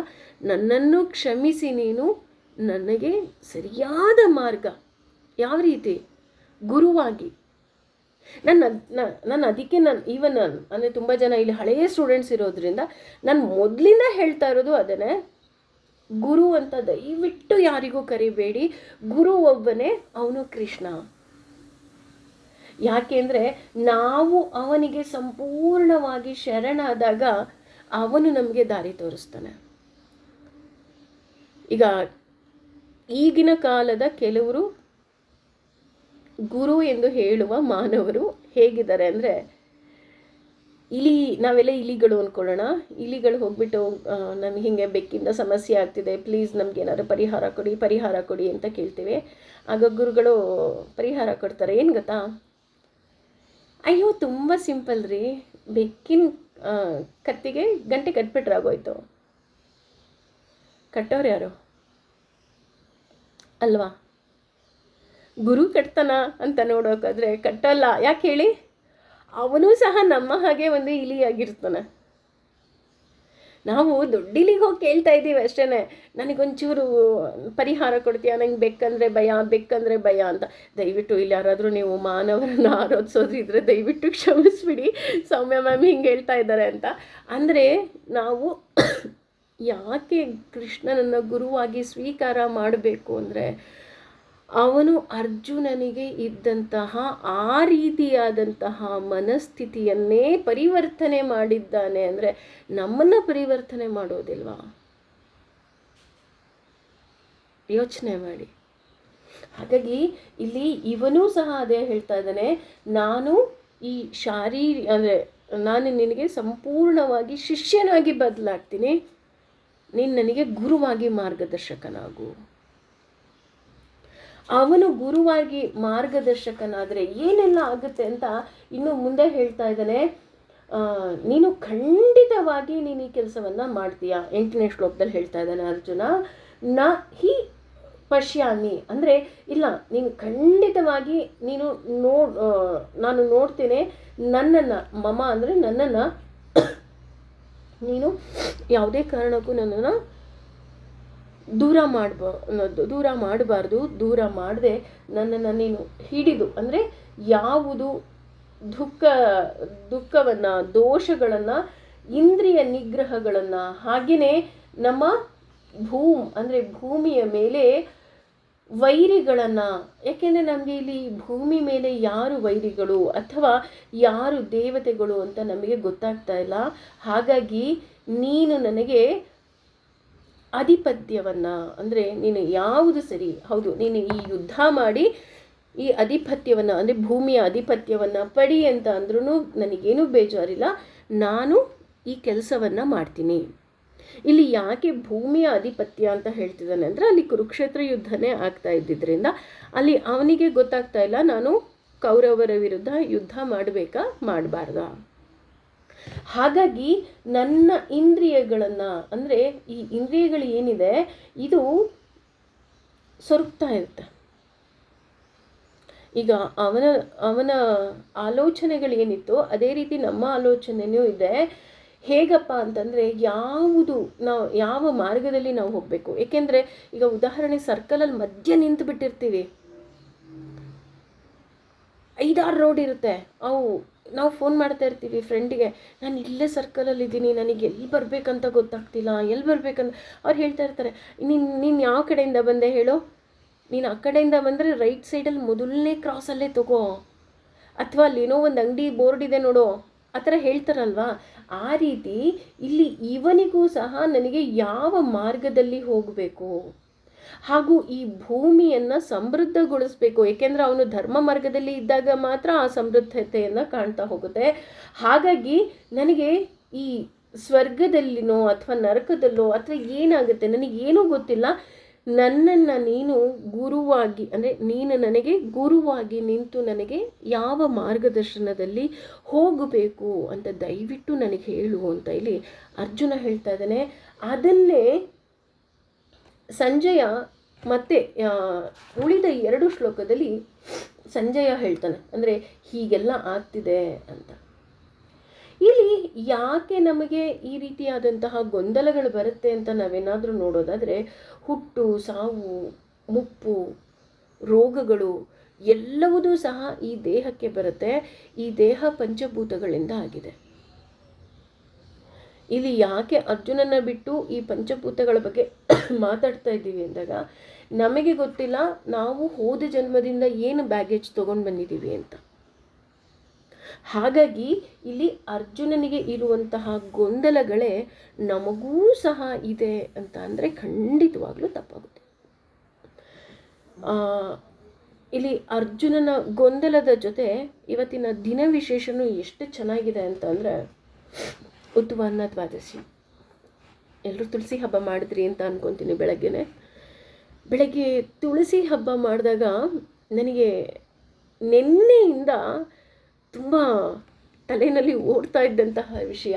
ನನ್ನನ್ನು ಕ್ಷಮಿಸಿ ನೀನು ನನಗೆ ಸರಿಯಾದ ಮಾರ್ಗ. ಯಾವ ರೀತಿ? ಗುರುವಾಗಿ. ನನ್ನ ನಾನು ಅದಕ್ಕೆ ನಾನು ಈವನ್ ನಾನು, ಅಂದರೆ ತುಂಬ ಜನ ಇಲ್ಲಿ ಹಳೆಯ ಸ್ಟೂಡೆಂಟ್ಸ್ ಇರೋದ್ರಿಂದ ನಾನು ಮೊದಲಿಂದ ಹೇಳ್ತಾ ಇರೋದು ಅದನ್ನೇ. ಗುರು ಅಂತ ದಯವಿಟ್ಟು ಯಾರಿಗೂ ಕರಿಬೇಡಿ. ಗುರು ಒಬ್ಬನೇ ಅವನು ಕೃಷ್ಣ. ಯಾಕೆಂದರೆ ನಾವು ಅವನಿಗೆ ಸಂಪೂರ್ಣವಾಗಿ ಶರಣಾದಾಗ ಅವನು ನಮಗೆ ದಾರಿ ತೋರಿಸ್ತಾನೆ. ಈಗ ಈಗಿನ ಕಾಲದ ಕೆಲವರು ಗುರು ಎಂದು ಹೇಳುವ ಮಾನವರು ಹೇಗಿದ್ದಾರೆ ಅಂದರೆ, ಇಲಿ, ನಾವೆಲ್ಲ ಇಲಿಗಳು ಅಂದ್ಕೊಳ್ಳೋಣ ಇಲಿಗಳು ಹೋಗ್ಬಿಟ್ಟು ನನಗೆ ಹೀಗೆ ಬೆಕ್ಕಿಂದ ಸಮಸ್ಯೆ ಆಗ್ತಿದೆ ಪ್ಲೀಸ್ ನಮ್ಗೆ ಏನಾದರೂ ಪರಿಹಾರ ಕೊಡಿ ಪರಿಹಾರ ಕೊಡಿ ಅಂತ ಕೇಳ್ತೀವಿ. ಆಗ ಗುರುಗಳು ಪರಿಹಾರ ಕೊಡ್ತಾರೆ. ಏನು ಗೊತ್ತಾ? ಅಯ್ಯೋ, ತುಂಬ ಸಿಂಪಲ್ ರೀ. ಬೆಕ್ಕಿನ ಕತ್ತಿಗೆ ಗಂಟೆ ಕಟ್ಬಿಟ್ರೆ ಆಗೋಯ್ತು. ಕಟ್ಟೋರು ಯಾರು? ಅಲ್ವಾ? ಗುರು ಕಟ್ತಾನ ಅಂತ ನೋಡೋಕಾದ್ರೆ ಕಟ್ಟಲ್ಲ. ಯಾಕೆ ಹೇಳಿ? ಅವನು ಸಹ ನಮ್ಮ ಹಾಗೆ ಒಂದು ಇಲಿಯಾಗಿರ್ತಾನೆ. ನಾವು ದೊಡ್ಡ ಇಲಿಗೆ ಹೋಗಿ ಕೇಳ್ತಾ ಇದ್ದೀವಿ ಅಷ್ಟೇ ನನಗೊಂಚೂರು ಪರಿಹಾರ ಕೊಡ್ತೀಯಾ? ನಂಗೆ ಬೆಕ್ಕಂದರೆ ಭಯ ಬೆಕ್ಕಂದರೆ ಭಯ ಅಂತ. ದಯವಿಟ್ಟು ಇಲ್ಲಿ ಯಾರಾದರೂ ನೀವು ಮಾನವರನ್ನು ಆರೋಧಿಸೋದ್ರಿದ್ರೆ ದಯವಿಟ್ಟು ಕ್ಷಮಿಸ್ಬಿಡಿ. ಸೌಮ್ಯ ಮ್ಯಾಮ್ ಹಿಂಗೆ ಹೇಳ್ತಾ ಇದ್ದಾರೆ ಅಂತ. ಅಂದರೆ ನಾವು ಯಾಕೆ ಕೃಷ್ಣನನ್ನು ಗುರುವಾಗಿ ಸ್ವೀಕಾರ ಮಾಡಬೇಕು ಅಂದರೆ ಅವನು ಅರ್ಜುನನಿಗೆ ಇದ್ದಂತಹ ಆ ರೀತಿಯಾದಂತಹ ಮನಸ್ಥಿತಿಯನ್ನೇ ಪರಿವರ್ತನೆ ಮಾಡಿದ್ದಾನೆ ಅಂದರೆ ನಮ್ಮನ್ನು ಪರಿವರ್ತನೆ ಮಾಡೋದಿಲ್ವಾ? ಯೋಚನೆ ಮಾಡಿ. ಹಾಗಾಗಿ ಇಲ್ಲಿ ಇವನೂ ಸಹ ಅದೇ ಹೇಳ್ತಾ ಇದ್ದಾನೆ, ನಾನು ಈ ಶಾರೀ, ಅಂದರೆ ನಾನು ನಿನಗೆ ಸಂಪೂರ್ಣವಾಗಿ ಶಿಷ್ಯನಾಗಿ ಬದಲಾಗ್ತೀನಿ. ನೀನು ನನಗೆ ಗುರುವಾಗಿ ಮಾರ್ಗದರ್ಶಕನಾಗು. ಅವನು ಗುರುವಾಗಿ ಮಾರ್ಗದರ್ಶಕನಾದರೆ ಏನೆಲ್ಲ ಆಗುತ್ತೆ ಅಂತ ಇನ್ನು ಮುಂದೆ ಹೇಳ್ತಾ ಇದ್ದಾನೆ. ನೀನು ಖಂಡಿತವಾಗಿ ನೀನು ಈ ಕೆಲಸವನ್ನು ಮಾಡ್ತೀಯಾ? ಎಂಟನೇ ಶ್ಲೋಕದಲ್ಲಿ ಹೇಳ್ತಾ ಇದ್ದಾನೆ ಅರ್ಜುನ. ನ ಹಿ ಪಶ್ಯಾಮಿ. ಅಂದರೆ, ಇಲ್ಲ, ನೀನು ಖಂಡಿತವಾಗಿ ನೀನು ನೋ ನಾನು ನೋಡ್ತೇನೆ ನನ್ನನ್ನು, ಮಮ ಅಂದರೆ ನನ್ನನ್ನು, ನೀನು ಯಾವುದೇ ಕಾರಣಕ್ಕೂ ನನ್ನನ್ನು ದೂರ ಮಾಡ್ಬ, ದೂರ ಮಾಡಬಾರ್ದು, ದೂರ ಮಾಡದೆ ನನ್ನನ್ನು ನೀನು ಹಿಡಿದು, ಅಂದರೆ ಯಾವುದು ದುಃಖ, ದುಃಖವನ್ನು, ದೋಷಗಳನ್ನು, ಇಂದ್ರಿಯ ನಿಗ್ರಹಗಳನ್ನು ಹಾಗೆಯೇ ನಮ್ಮ ಭೂಮ್, ಅಂದರೆ ಭೂಮಿಯ ಮೇಲೆ ವೈರಿಗಳನ್ನು, ಯಾಕೆಂದರೆ ನಮಗೆ ಇಲ್ಲಿ ಭೂಮಿ ಮೇಲೆ ಯಾರು ವೈರಿಗಳು ಅಥವಾ ಯಾರು ದೇವತೆಗಳು ಅಂತ ನಮಗೆ ಗೊತ್ತಾಗ್ತಾ ಇಲ್ಲ. ಹಾಗಾಗಿ ನೀನು ನನಗೆ ಅಧಿಪತ್ಯವನ್ನು ಅಂದರೆ ನೀನು ಯಾವುದು ಸರಿ, ಹೌದು, ನೀನು ಈ ಯುದ್ಧ ಮಾಡಿ ಈ ಆಧಿಪತ್ಯವನ್ನು, ಅಂದರೆ ಭೂಮಿಯ ಆಧಿಪತ್ಯವನ್ನು ಪಡಿ ಅಂತ ಅಂದ್ರೂ ನನಗೇನು ಬೇಜಾರಿಲ್ಲ. ನಾನು ಈ ಕೆಲಸವನ್ನು ಮಾಡ್ತೀನಿ. ಇಲ್ಲಿ ಯಾಕೆ ಭೂಮಿಯ ಅಧಿಪತ್ಯ ಅಂತ ಹೇಳ್ತಿದ್ದಾನೆ ಅಂದರೆ ಅಲ್ಲಿ ಕುರುಕ್ಷೇತ್ರ ಯುದ್ಧನೇ ಆಗ್ತಾ ಇದ್ದಿದ್ದರಿಂದ ಅಲ್ಲಿ ಅವನಿಗೆ ಗೊತ್ತಾಗ್ತಾ ಇಲ್ಲ, ನಾನು ಕೌರವರ ವಿರುದ್ಧ ಯುದ್ಧ ಮಾಡಬೇಕಾ, ಮಾಡಬಾರ್ದಾ? ಹಾಗಾಗಿ ನನ್ನ ಇಂದ್ರಿಯಗಳನ್ನು, ಅಂದರೆ ಈ ಇಂದ್ರಿಯಗಳು ಏನಿದೆ, ಇದು ಸೊರಗ್ತಾ ಇರುತ್ತೆ. ಈಗ ಅವನ ಅವನ ಆಲೋಚನೆಗಳು ಏನಿತ್ತು, ಅದೇ ರೀತಿ ನಮ್ಮ ಆಲೋಚನೆಯೂ ಇದೆ. ಹೇಗಪ್ಪ ಅಂತಂದರೆ, ಯಾವುದು ನಾವು, ಯಾವ ಮಾರ್ಗದಲ್ಲಿ ನಾವು ಹೋಗಬೇಕು? ಏಕೆಂದರೆ, ಈಗ ಉದಾಹರಣೆ ಸರ್ಕಲಲ್ಲಿ ಮಧ್ಯ ನಿಂತು ಬಿಟ್ಟಿರ್ತೀವಿ ಐದಾರು ರೋಡ್ ಇರುತ್ತೆ. ಅವು ನಾವು ಫೋನ್ ಮಾಡ್ತಾ ಇರ್ತೀವಿ ಫ್ರೆಂಡಿಗೆ ನಾನು ಇಲ್ಲೇ ಸರ್ಕಲಲ್ಲಿ ಇದ್ದೀನಿ, ನನಗೆ ಎಲ್ಲಿ ಬರಬೇಕಂತ ಗೊತ್ತಾಗ್ತಿಲ್ಲ, ಎಲ್ಲಿ ಬರಬೇಕಂತ ಅವ್ರು ಹೇಳ್ತಾ ಇರ್ತಾರೆ, ನೀನು ನೀನು ಯಾವ ಕಡೆಯಿಂದ ಬಂದೆ ಹೇಳು? ನೀನು ಆ ಕಡೆಯಿಂದ ಬಂದರೆ ರೈಟ್ ಸೈಡಲ್ಲಿ ಮೊದಲನೇ ಕ್ರಾಸಲ್ಲೇ ತಗೋ. ಅಥವಾ ಅಲ್ಲೇನೋ ಒಂದು ಅಂಗಡಿ ಬೋರ್ಡ್ ಇದೆ ನೋಡು. ಆ ಥರ ಹೇಳ್ತಾರಲ್ವಾ? ಆ ರೀತಿ ಇಲ್ಲಿ ಇವನಿಗೂ ಸಹ ನನಗೆ ಯಾವ ಮಾರ್ಗದಲ್ಲಿ ಹೋಗಬೇಕು? ಹಾಗೂ ಈ ಭೂಮಿಯನ್ನು ಸಮೃದ್ಧಗೊಳಿಸ್ಬೇಕು. ಏಕೆಂದರೆ ಅವನು ಧರ್ಮ ಮಾರ್ಗದಲ್ಲಿ ಇದ್ದಾಗ ಮಾತ್ರ ಆ ಸಮೃದ್ಧತೆಯನ್ನು ಕಾಣ್ತಾ ಹೋಗುತ್ತೆ. ಹಾಗಾಗಿ ನನಗೆ ಈ ಸ್ವರ್ಗದಲ್ಲಿನೋ ಅಥವಾ ನರಕದಲ್ಲೋ ಅಥವಾ ಏನಾಗುತ್ತೆ ನನಗೇನೂ ಗೊತ್ತಿಲ್ಲ. ನನ್ನನ್ನು ನೀನು ಗುರುವಾಗಿ, ಅಂದರೆ ನೀನು ನನಗೆ ಗುರುವಾಗಿ ನಿಂತು ನನಗೆ ಯಾವ ಮಾರ್ಗದರ್ಶನದಲ್ಲಿ ಹೋಗಬೇಕು ಅಂತ ದಯವಿಟ್ಟು ನನಗೆ ಹೇಳು ಅಂತ ಇಲ್ಲಿ ಅರ್ಜುನ ಹೇಳ್ತಾ ಇದ್ದಾನೆ. ಅದನ್ನೇ ಸಂಜಯ ಮತ್ತೆ ಉಳಿದ ಎರಡು ಶ್ಲೋಕದಲ್ಲಿ ಸಂಜಯ ಹೇಳ್ತಾನೆ. ಅಂದರೆ ಹೀಗೆಲ್ಲ ಆಗ್ತಿದೆ ಅಂತ. ಇಲ್ಲಿ ಯಾಕೆ ನಮಗೆ ಈ ರೀತಿಯಾದಂತಹ ಗೊಂದಲಗಳು ಬರುತ್ತೆ ಅಂತ ನಾವೇನಾದರೂ ನೋಡೋದಾದರೆ, ಹುಟ್ಟು, ಸಾವು, ಮುಪ್ಪು, ರೋಗಗಳು ಎಲ್ಲವುದೂ ಸಹ ಈ ದೇಹಕ್ಕೆ ಬರುತ್ತೆ. ಈ ದೇಹ ಪಂಚಭೂತಗಳಿಂದ ಆಗಿದೆ. ಇಲ್ಲಿ ಯಾಕೆ ಅರ್ಜುನನ ಬಿಟ್ಟು ಈ ಪಂಚಭೂತಗಳ ಬಗ್ಗೆ ಮಾತಾಡ್ತಾ ಇದ್ದೀವಿ ಅಂದಾಗ, ನಮಗೆ ಗೊತ್ತಿಲ್ಲ ನಾವು ಹೋದ ಜನ್ಮದಿಂದ ಏನು ಬ್ಯಾಗೇಜ್ ತೊಗೊಂಡು ಬಂದಿದ್ದೀವಿ ಅಂತ. ಹಾಗಾಗಿ ಇಲ್ಲಿ ಅರ್ಜುನನಿಗೆ ಇರುವಂತಹ ಗೊಂದಲಗಳೇ ನಮಗೂ ಸಹ ಇದೆ ಅಂತ ಅಂದರೆ ಖಂಡಿತವಾಗ್ಲೂ ತಪ್ಪಾಗುತ್ತೆ. ಇಲ್ಲಿ ಅರ್ಜುನನ ಗೊಂದಲದ ಜೊತೆ ಇವತ್ತಿನ ದಿನ ವಿಶೇಷನೂ ಎಷ್ಟು ಚೆನ್ನಾಗಿದೆ ಅಂತ ಅಂದರೆ ಉತ್ವನ್ನ ದ್ವಾದಶಿ ಎಲ್ಲರೂ ತುಳಸಿ ಹಬ್ಬ ಮಾಡಿದ್ರಿ ಅಂತ ಅನ್ಕೊತೀನಿ ಬೆಳಗ್ಗೆನೆ. ಬೆಳಗ್ಗೆ ತುಳಸಿ ಹಬ್ಬ ಮಾಡಿದಾಗ ನನಗೆ ನಿನ್ನೆಯಿಂದ ತುಂಬ ತಲೆಯಲ್ಲಿ ಓಡ್ತಾ ಇದ್ದಂತಹ ವಿಷಯ.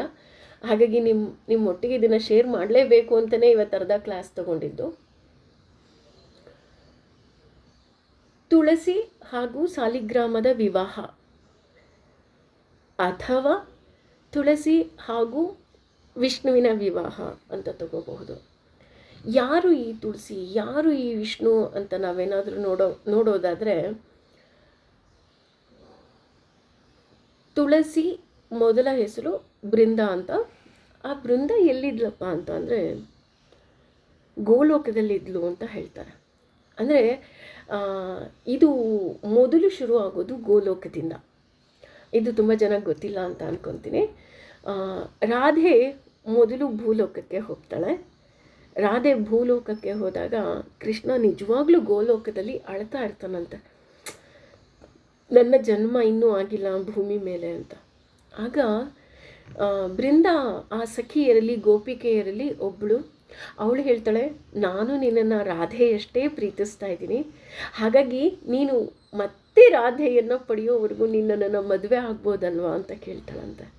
ಹಾಗಾಗಿ ನಿಮ್ಮ ನಿಮ್ಮ ಒಟ್ಟಿಗೆ ಇದನ್ನು ಶೇರ್ ಮಾಡಲೇಬೇಕು ಅಂತಲೇ ಇವತ್ತು ಅರ್ಧ ಕ್ಲಾಸ್ ತಗೊಂಡಿದ್ದು. ತುಳಸಿ ಹಾಗೂ ಸಾಲಿಗ್ರಾಮದ ವಿವಾಹ. ಅಥವಾ ತುಳಸಿ ಹಾಗೂ ವಿಷ್ಣುವಿನ ವಿವಾಹ ಅಂತ ತಗೋಬಹುದು. ಯಾರು ಈ ತುಳಸಿ, ಯಾರು ಈ ವಿಷ್ಣು ಅಂತ ನಾವೇನಾದರೂ ನೋಡೋ, ನೋಡೋದಾದರೆ ತುಳಸಿ ಮೊದಲ ಹೆಸರು ಬೃಂದ ಅಂತ. ಆ ಬೃಂದ ಎಲ್ಲಿದ್ಲಪ್ಪ ಅಂತ ಅಂದರೆ ಗೋಲೋಕದಲ್ಲಿದ್ಲು ಅಂತ ಹೇಳ್ತಾರೆ. ಅಂದರೆ ಇದು ಮೊದಲು ಶುರು ಆಗೋದು ಗೋಲೋಕದಿಂದ. ಇದು ತುಂಬ ಜನ ಗೊತ್ತಿಲ್ಲ ಅಂತ ಅಂದ್ಕೊತೀನಿ ರಾಧೆ ಮೊದಲು ಭೂಲೋಕಕ್ಕೆ ಹೋಗ್ತಾಳೆ. ರಾಧೆ ಭೂಲೋಕಕ್ಕೆ ಹೋದಾಗ ಕೃಷ್ಣ ನಿಜವಾಗ್ಲೂ ಗೋಲೋಕದಲ್ಲಿ ಅಳ್ತಾ ಇರ್ತಾನಂತೆ. ನನ್ನ ಜನ್ಮ ಇನ್ನೂ ಆಗಿಲ್ಲ ಭೂಮಿ ಮೇಲೆ ಅಂತ. ಆಗ ಬೃಂದ ಆ ಸಖಿಯರಲ್ಲಿ ಗೋಪಿಕೆಯರಲ್ಲಿ ಒಬ್ಬಳು ಅವಳು ಹೇಳ್ತಾಳೆ, ನಾನು ನಿನ್ನನ್ನು ರಾಧೆಯಷ್ಟೇ ಪ್ರೀತಿಸ್ತಾ ಇದ್ದೀನಿ. ಹಾಗಾಗಿ ನೀನು ಮತ್ತೆ ರಾಧೆಯನ್ನು ಪಡೆಯೋವರೆಗೂ ನಿನ್ನನ್ನು ಮದುವೆ ಆಗ್ಬೋದಲ್ವಾ ಅಂತ ಕೇಳ್ತಾಳಂತೆ.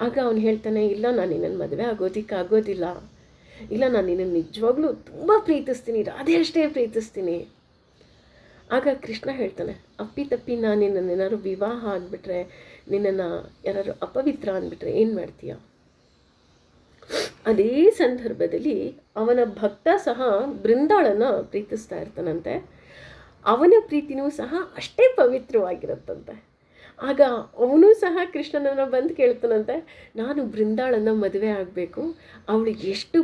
ಆಗ ಅವನು ಹೇಳ್ತಾನೆ, ಇಲ್ಲ, ನಾನು ನಿನ್ನನ್ನು ಮದುವೆ ಆಗೋದಿಕ್ಕೆ ಆಗೋದಿಲ್ಲ. ಇಲ್ಲ, ನಾನು ನಿನ್ನನ್ನು ನಿಜವಾಗ್ಲೂ ತುಂಬ ಪ್ರೀತಿಸ್ತೀನಿ, ರಾಧೆ ಅಷ್ಟೇ ಪ್ರೀತಿಸ್ತೀನಿ. ಆಗ ಕೃಷ್ಣ ಹೇಳ್ತಾನೆ, ಅಪ್ಪಿ ತಪ್ಪಿ, ನಾನು ನಿನ್ನನ್ನು ಏನಾದ್ರು ವಿವಾಹ ಆಗಿಬಿಟ್ರೆ, ನಿನ್ನನ್ನು ಯಾರು ಅಪವಿತ್ರ ಅಂದ್ಬಿಟ್ರೆ ಏನು ಮಾಡ್ತೀಯ? ಅದೇ ಸಂದರ್ಭದಲ್ಲಿ ಅವನ ಭಕ್ತ ಸಹ ಬೃಂದಾಳನ್ನು ಪ್ರೀತಿಸ್ತಾ ಇರ್ತಾನಂತೆ. ಅವನ ಪ್ರೀತಿನೂ ಸಹ ಅಷ್ಟೇ ಪವಿತ್ರವಾಗಿರುತ್ತಂತೆ. ಆಗ ಅವನು ಸಹ ಕೃಷ್ಣನನ್ನು ಬಂದು ಕೇಳ್ತಾನಂತೆ, ನಾನು ಬೃಂದಾಳನ್ನು ಮದುವೆ ಆಗಬೇಕು. ಅವಳಿಗೆ ಎಷ್ಟು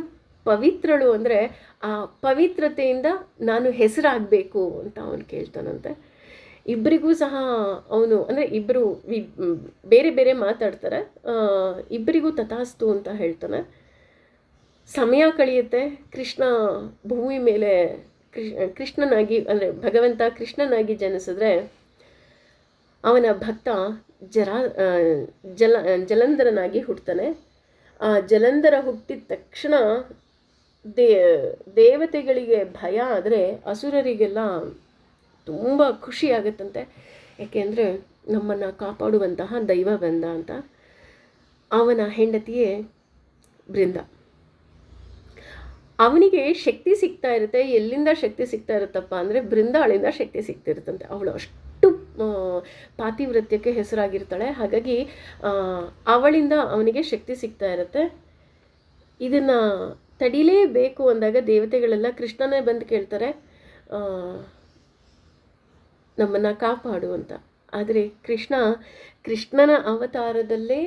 ಪವಿತ್ರಳು ಅಂದರೆ ಆ ಪವಿತ್ರತೆಯಿಂದ ನಾನು ಹೆಸರಾಗಬೇಕು ಅಂತ ಅವನು ಕೇಳ್ತಾನಂತೆ. ಇಬ್ಬರಿಗೂ ಸಹ ಅವನು ಅಂದರೆ ಇಬ್ಬರು ಬೇರೆ ಬೇರೆ ಮಾತಾಡ್ತಾರೆ. ಇಬ್ಬರಿಗೂ ತಥಾಸ್ತು ಅಂತ ಹೇಳ್ತಾನೆ. ಸಮಯ ಕಳೆಯುತ್ತೆ. ಕೃಷ್ಣ ಭೂಮಿ ಮೇಲೆ ಕೃಷ್ಣನಾಗಿ, ಅಂದರೆ ಭಗವಂತ ಕೃಷ್ಣನಾಗಿ ಜನಿಸಿದ್ರೆ ಅವನ ಭಕ್ತ ಜರ ಜಲ, ಜಲಂಧರನಾಗಿ ಹುಟ್ಟುತ್ತಾನೆ ಆ ಜಲಂಧರ ಹುಟ್ಟಿದ ತಕ್ಷಣ ದೇ, ದೇವತೆಗಳಿಗೆ ಭಯ ಆದರೆ ಅಸುರರಿಗೆಲ್ಲ ತುಂಬ ಖುಷಿ ಆಗುತ್ತಂತೆ. ಯಾಕೆಂದರೆ ನಮ್ಮನ್ನು ಕಾಪಾಡುವಂತಹ ದೈವ ಬಂದ ಅಂತ. ಅವನ ಹೆಂಡತಿಯೇ ಬೃಂದ. ಅವನಿಗೆ ಶಕ್ತಿ ಸಿಗ್ತಾ ಇರುತ್ತೆ, ಎಲ್ಲಿಂದ ಶಕ್ತಿ ಸಿಗ್ತಾ ಇರುತ್ತಪ್ಪ ಅಂದರೆ ಬೃಂದಾಳಿಂದ ಶಕ್ತಿ ಸಿಗ್ತಿರುತ್ತಂತೆ. ಅವಳು ಅಷ್ಟು ಪಾತಿವೃತ್ಯಕ್ಕೆ ಹೆಸರಾಗಿರ್ತಾಳೆ. ಹಾಗಾಗಿ ಅವಳಿಂದ ಅವನಿಗೆ ಶಕ್ತಿ ಸಿಗ್ತಾ ಇರುತ್ತೆ. ಇದನ್ನು ತಡಿಲೇಬೇಕು ಅಂದಾಗ ದೇವತೆಗಳೆಲ್ಲ ಕೃಷ್ಣನೇ ಬಂದು ಕೇಳ್ತಾರೆ ನಮ್ಮನ್ನು ಕಾಪಾಡು ಅಂತ. ಆದರೆ ಕೃಷ್ಣ, ಕೃಷ್ಣನ ಅವತಾರದಲ್ಲೇ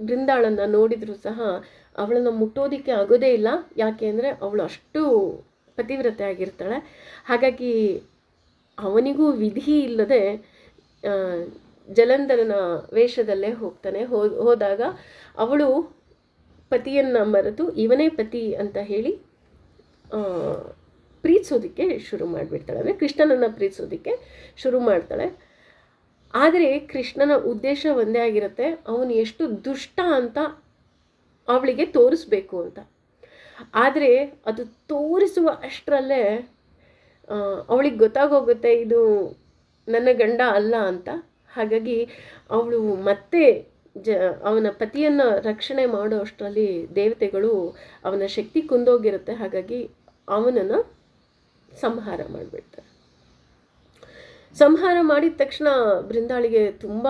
ಬೃಂದಾಳನ್ನು ನೋಡಿದರೂ ಸಹ ಅವಳನ್ನು ಮುಟ್ಟೋದಕ್ಕೆ ಆಗೋದೇ ಇಲ್ಲ. ಯಾಕೆ ಅಂದರೆ ಅವಳು ಅಷ್ಟು ಪತಿವ್ರತೆ ಆಗಿರ್ತಾಳೆ. ಹಾಗಾಗಿ ಅವನಿಗೂ ವಿಧಿ ಇಲ್ಲದೆ ಜಲಂಧರನ ವೇಷದಲ್ಲೇ ಹೋಗ್ತಾನೆ. ಹೋದಾಗ ಅವಳು ಪತಿಯನ್ನು ಮರೆತು ಇವನೇ ಪತಿ ಅಂತ ಹೇಳಿ ಪ್ರೀತಿಸೋದಕ್ಕೆ ಶುರು ಮಾಡಿಬಿಡ್ತಾಳೆ. ಅಂದರೆ ಕೃಷ್ಣನನ್ನು ಪ್ರೀತಿಸೋದಕ್ಕೆ ಶುರು ಮಾಡ್ತಾಳೆ. ಆದರೆ ಕೃಷ್ಣನ ಉದ್ದೇಶ ಒಂದೇ ಆಗಿರುತ್ತೆ. ಅವನು ಎಷ್ಟು ದುಷ್ಟ ಅಂತ ಅವಳಿಗೆ ತೋರಿಸ್ಬೇಕು ಅಂತ. ಆದರೆ ಅದು ತೋರಿಸುವ ಅಷ್ಟರಲ್ಲೇ ಅವಳಿಗೆ ಗೊತ್ತಾಗೋಗುತ್ತೆ ಇದು ನನ್ನ ಗಂಡ ಅಲ್ಲ ಅಂತ. ಹಾಗಾಗಿ ಅವಳು ಮತ್ತೆ ಜ, ಅವನ ಪತಿಯನ್ನು ರಕ್ಷಣೆ ಮಾಡೋ ಅಷ್ಟರಲ್ಲಿ ದೇವತೆಗಳು ಅವನ ಶಕ್ತಿ ಕುಂದೋಗಿರುತ್ತೆ. ಹಾಗಾಗಿ ಅವನನ್ನು ಸಂಹಾರ ಮಾಡಿಬಿಡ್ತಾರೆ. ಸಂಹಾರ ಮಾಡಿದ ತಕ್ಷಣ ಬೃಂದಾಳಿಗೆ ತುಂಬ